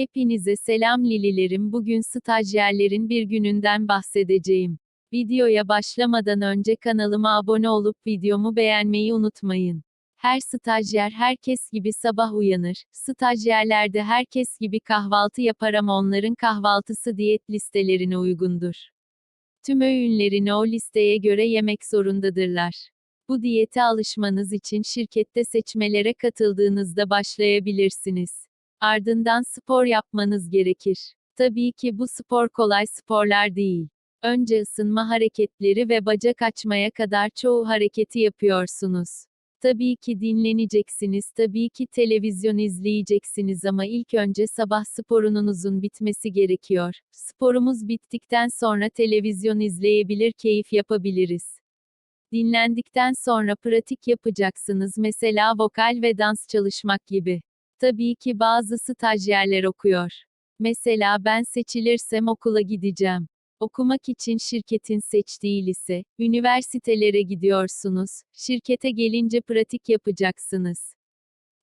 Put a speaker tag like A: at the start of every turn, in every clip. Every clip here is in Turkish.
A: Hepinize selam Lililerim. Bugün stajyerlerin bir gününden bahsedeceğim. Videoya başlamadan önce kanalıma abone olup videomu beğenmeyi unutmayın. Her stajyer herkes gibi sabah uyanır. Stajyerler de herkes gibi kahvaltı yapar ama onların kahvaltısı diyet listelerine uygundur. Tüm öğünlerini o listeye göre yemek zorundadırlar. Bu diyete alışmanız için şirkette seçmelere katıldığınızda başlayabilirsiniz. Ardından spor yapmanız gerekir. Tabii ki bu spor kolay sporlar değil. Önce ısınma hareketleri ve bacak açmaya kadar çoğu hareketi yapıyorsunuz. Tabii ki dinleneceksiniz, tabii ki televizyon izleyeceksiniz ama ilk önce sabah sporunuzun bitmesi gerekiyor. Sporumuz bittikten sonra televizyon izleyebilir, keyif yapabiliriz. Dinlendikten sonra pratik yapacaksınız mesela vokal ve dans çalışmak gibi. Tabii ki bazı stajyerler okuyor. Mesela ben seçilirsem okula gideceğim. Okumak için şirketin seçtiği lise, üniversitelere gidiyorsunuz. Şirkete gelince pratik yapacaksınız.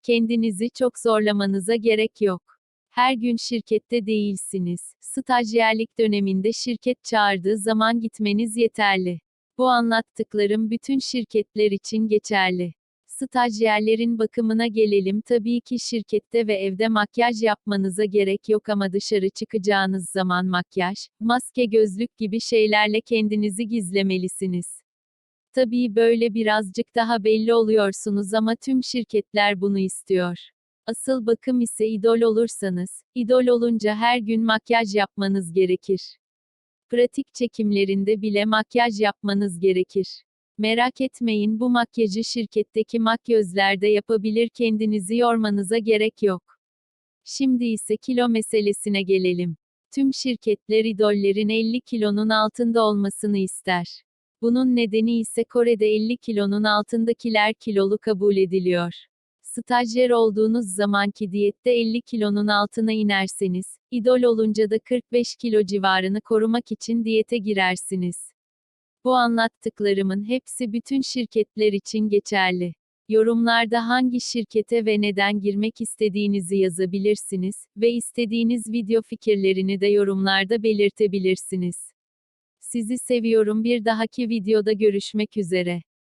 A: Kendinizi çok zorlamanıza gerek yok. Her gün şirkette değilsiniz. Stajyerlik döneminde şirket çağırdığı zaman gitmeniz yeterli. Bu anlattıklarım bütün şirketler için geçerli. Stajyerlerin bakımına gelelim tabii ki şirkette ve evde makyaj yapmanıza gerek yok ama dışarı çıkacağınız zaman makyaj, maske gözlük gibi şeylerle kendinizi gizlemelisiniz. Tabii böyle birazcık daha belli oluyorsunuz ama tüm şirketler bunu istiyor. Asıl bakım ise idol olursanız, idol olunca her gün makyaj yapmanız gerekir. Pratik çekimlerinde bile makyaj yapmanız gerekir. Merak etmeyin bu makyajı şirketteki makyözlerde yapabilir kendinizi yormanıza gerek yok. Şimdi ise kilo meselesine gelelim. Tüm şirketler idollerin 50 kilonun altında olmasını ister. Bunun nedeni ise Kore'de 50 kilonun altındakiler kilolu kabul ediliyor. Stajyer olduğunuz zamanki diyette 50 kilonun altına inerseniz, idol olunca da 45 kilo civarını korumak için diyete girersiniz. Bu anlattıklarımın hepsi bütün şirketler için geçerli. Yorumlarda hangi şirkete ve neden girmek istediğinizi yazabilirsiniz ve istediğiniz video fikirlerini de yorumlarda belirtebilirsiniz. Sizi seviyorum bir dahaki videoda görüşmek üzere.